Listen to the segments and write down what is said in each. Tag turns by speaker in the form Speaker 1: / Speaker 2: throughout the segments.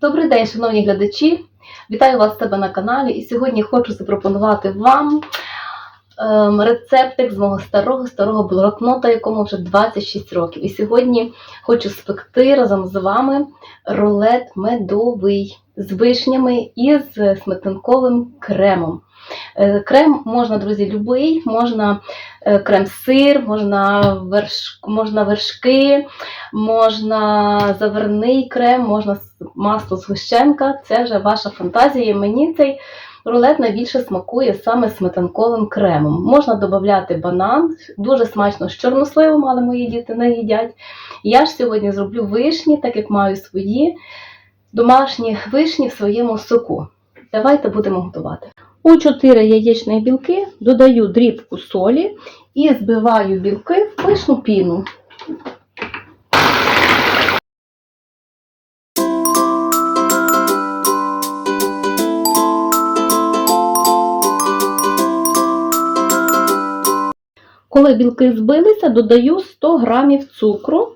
Speaker 1: Добрий день, шановні глядачі! Вітаю вас з тебе на каналі. І сьогодні хочу запропонувати вам рецептик з мого старого старого блокнота, якому вже 26 років. І сьогодні хочу спекти разом з вами рулет медовий з вишнями і з сметанковим кремом. Е, Крем можна, друзі, любий, можна е, крем-сир, можна, верш... можна вершки, можна заварний крем, можна масло згущенка. Це вже ваша фантазія. Мені цей рулет найбільше смакує саме сметанковим кремом. Можна додати банан, дуже смачно з чорносливом, але мої діти не їдять. Я ж сьогодні зроблю вишні, так як маю свої домашні вишні в своєму соку. Давайте будемо готувати. У 4 яєчні білки додаю дрібку солі і збиваю білки в пишну піну. Коли білки збилися, додаю 100 грамів цукру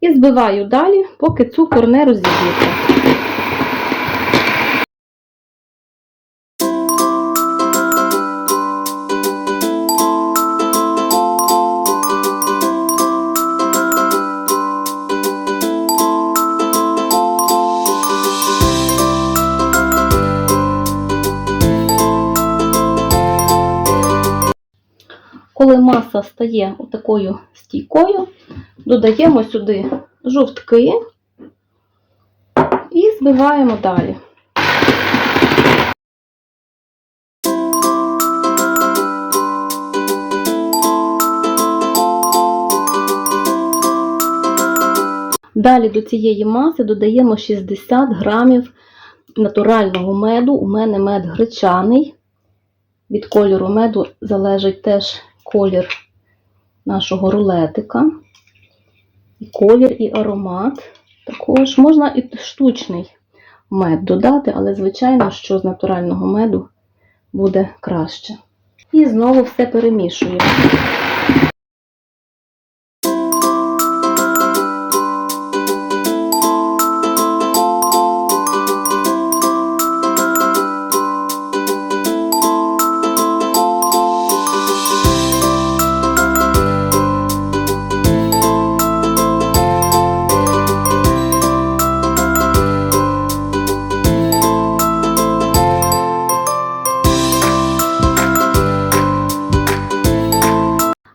Speaker 1: і збиваю далі, поки цукор не розіб'ється. Коли маса стає такою стійкою, додаємо сюди жовтки і збиваємо далі. Далі до цієї маси додаємо 60 грамів натурального меду. У мене мед гречаний. Від кольору меду залежить теж колір нашого рулетика. І колір, і аромат. Також можна і штучний мед додати, але, звичайно, що з натурального меду буде краще. І знову все перемішуємо.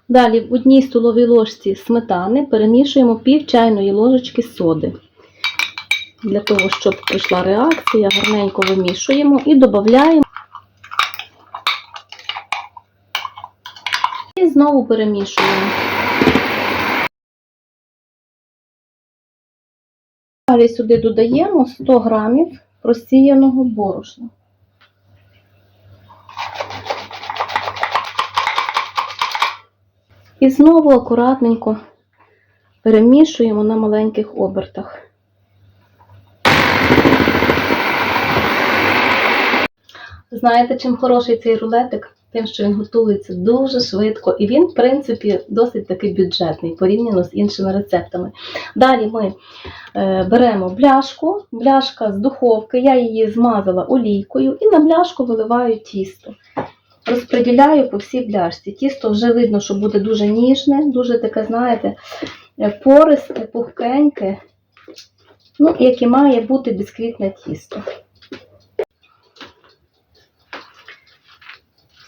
Speaker 1: Далі в одній столовій ложці сметани перемішуємо пів чайної ложечки соди. Для того, щоб прийшла реакція, гарненько вимішуємо і додаємо. І знову перемішуємо. Далі сюди додаємо 100 грамів просіяного борошна. І знову акуратненько перемішуємо на маленьких обертах. Знаєте, чим хороший цей рулетик? Тим, що він готується дуже швидко, і він, в принципі, досить таки бюджетний порівняно з іншими рецептами. Далі ми е, беремо бляшку, бляшка з духовки, я її змазала олійкою, і на бляшку виливаю тісто розподіляю по всій бляшці. Тісто вже видно, що буде дуже ніжне, дуже таке, знаєте, пористе, пухкеньке, ну, яке має бути бісквітне тісто.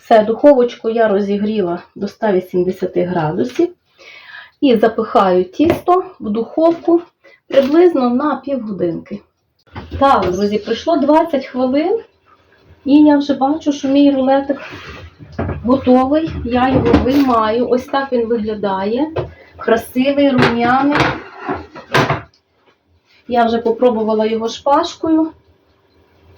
Speaker 1: Все, духовочку я розігріла до 180 градусів і запихаю тісто в духовку приблизно на півгодинки. Так, друзі, пройшло 20 хвилин. І я вже бачу, що мій рулетик готовий. Я його виймаю. Ось так він виглядає. Красивий, рум'яний. Я вже попробувала його шпажкою.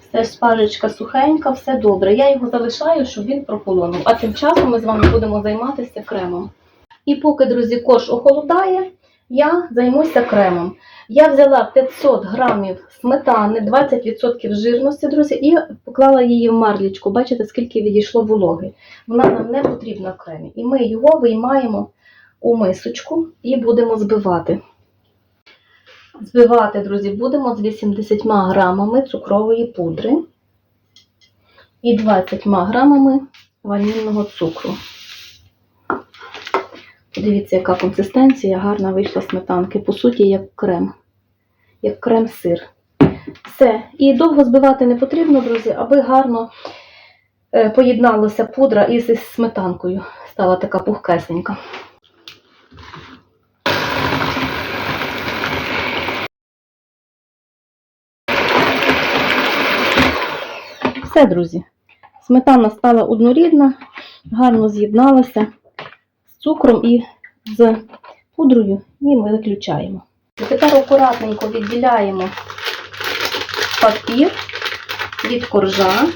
Speaker 1: Все шпажечка сухенька, все добре. Я його залишаю, щоб він прохолонув. А тим часом ми з вами будемо займатися кремом. І поки, друзі, кош охолодає, я займуся кремом. Я взяла 500 грамів сметани, 20% жирності, друзі, і поклала її в марлічку. Бачите, скільки відійшло вологи. Вона нам не потрібна в кремі. І ми його виймаємо у мисочку і будемо збивати. Збивати, друзі, будемо з 80 грамами цукрової пудри і 20 грамами ванільного цукру. Подивіться, яка консистенція гарна вийшла сметанки. По суті, як крем, як крем-сир. Все. І довго збивати не потрібно, друзі, аби гарно е, поєдналася пудра із сметанкою. Стала така пухкесенька. Все, друзі. Сметана стала однорідна, гарно з'єдналася цукром і з пудрою, і ми виключаємо. І тепер акуратненько відділяємо папір від коржа.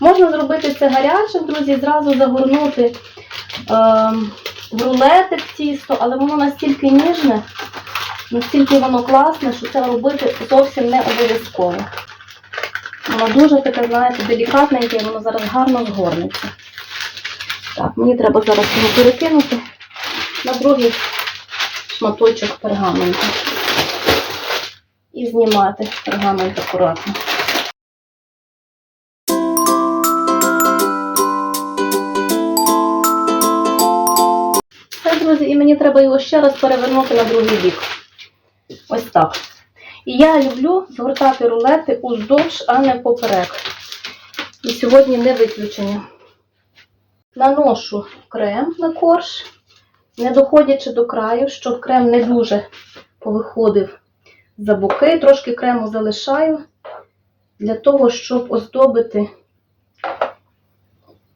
Speaker 1: Можна зробити це гарячим, друзі, зразу загорнути е, в рулетик тісто, але воно настільки ніжне, настільки воно класне, що це робити зовсім не обов'язково. Воно дуже таке, знаєте, делікатненьке, воно зараз гарно згорнеться. Так, мені треба зараз його перекинути на другий шматочок пергаменту. І знімати пергамент акуратно. Все, друзі, і мені треба його ще раз перевернути на другий бік. Ось так. І я люблю згортати рулети уздовж, а не поперек. І сьогодні не виключення. Наношу крем на корж, не доходячи до краю, щоб крем не дуже повиходив за боки. Трошки крему залишаю для того, щоб оздобити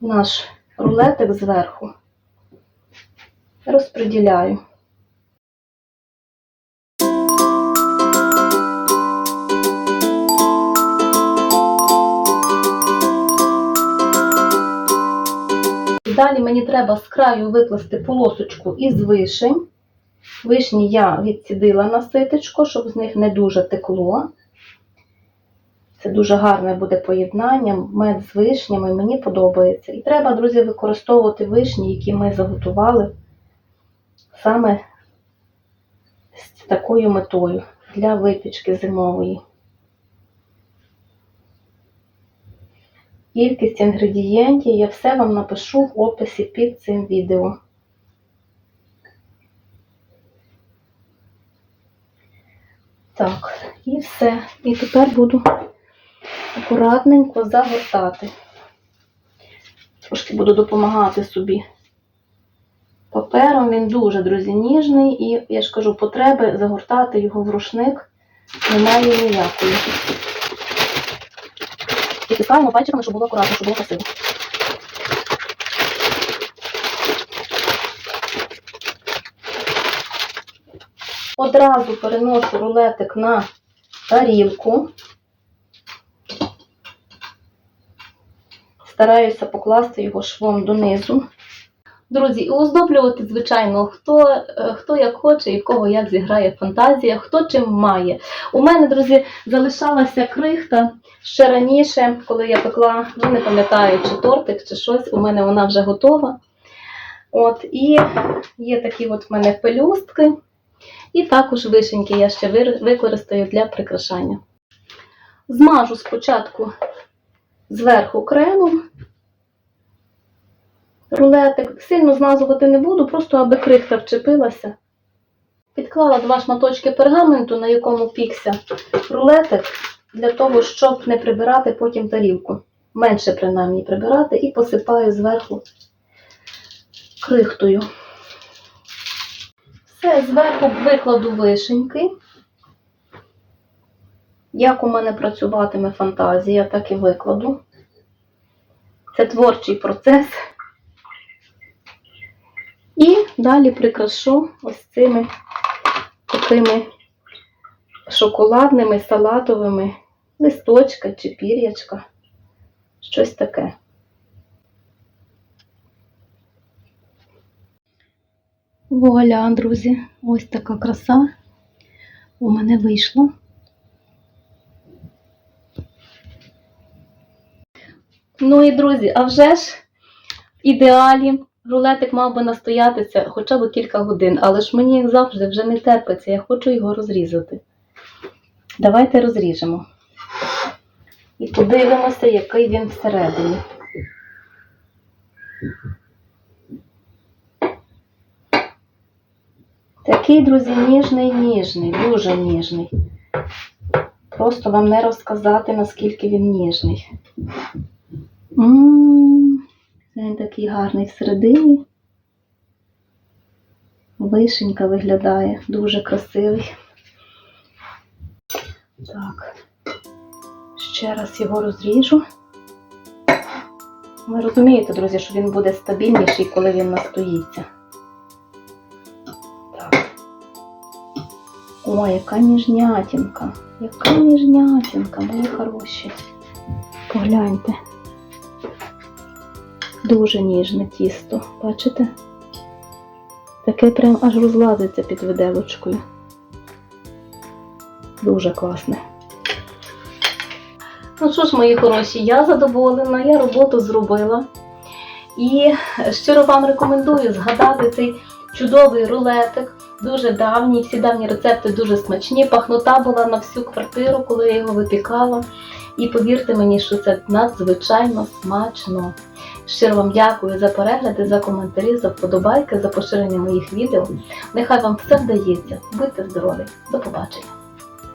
Speaker 1: наш рулетик зверху. Розподіляю. Далі мені треба з краю викласти полосочку із вишень. Вишні я відсідила на ситочко, щоб з них не дуже текло. Це дуже гарне буде поєднання, мед з вишнями, мені подобається. І треба, друзі, використовувати вишні, які ми заготували саме з такою метою для випічки зимової. Кількість інгредієнтів я все вам напишу в описі під цим відео. Так, і все. І тепер буду акуратненько загортати. Трошки буду допомагати собі папером. Він дуже, друзі, ніжний, і я ж кажу, потреби загортати його в рушник немає ніякої. Підтискаємо пальчиками, щоб було акуратно, щоб було красиво. Одразу переношу рулетик на тарілку. Стараюся покласти його швом донизу. Друзі, і оздоблювати, звичайно, хто, е, хто як хоче і в кого як зіграє фантазія, хто чим має. У мене, друзі, залишалася крихта ще раніше, коли я пекла, ну не пам'ятаю, чи тортик, чи щось, у мене вона вже готова. От, І є такі от в мене пелюстки. І також вишеньки я ще використаю для прикрашання. Змажу спочатку зверху кремом. Рулетик сильно змазувати не буду, просто аби крихта вчепилася. Підклала два шматочки пергаменту, на якому пікся рулетик, для того, щоб не прибирати потім тарілку. Менше принаймні прибирати, і посипаю зверху крихтою. Все, зверху викладу вишеньки. Як у мене працюватиме фантазія, так і викладу. Це творчий процес. Далі прикрашу ось цими такими шоколадними, салатовими листочка чи пір'ячка. Щось таке. Вуаля, друзі, ось така краса у мене вийшла. Ну і друзі, а вже ж ідеалі рулетик мав би настоятися хоча б кілька годин, але ж мені, як завжди, вже не терпиться, я хочу його розрізати. Давайте розріжемо. І подивимося, який він всередині. Такий, друзі, ніжний, ніжний, дуже ніжний. Просто вам не розказати, наскільки він ніжний. М, Він такий гарний всередині. Вишенька виглядає, дуже красивий. Так, ще раз його розріжу. Ви розумієте, друзі, що він буде стабільніший, коли він настоїться. Так. Ой, яка ніжнятінка. Яка ніжнятінка, мої хороші. Погляньте. Дуже ніжне тісто, бачите? Таке прям аж розлазиться під виделочкою. Дуже класне. Ну що ж, мої хороші, я задоволена, я роботу зробила. І щиро вам рекомендую згадати цей чудовий рулетик, дуже давній, всі давні рецепти дуже смачні. Пахнота була на всю квартиру, коли я його випікала. І повірте мені, що це надзвичайно смачно. Щиро вам дякую за перегляди, за коментарі, за вподобайки, за поширення моїх відео. Нехай вам все вдається. Будьте здорові! До побачення!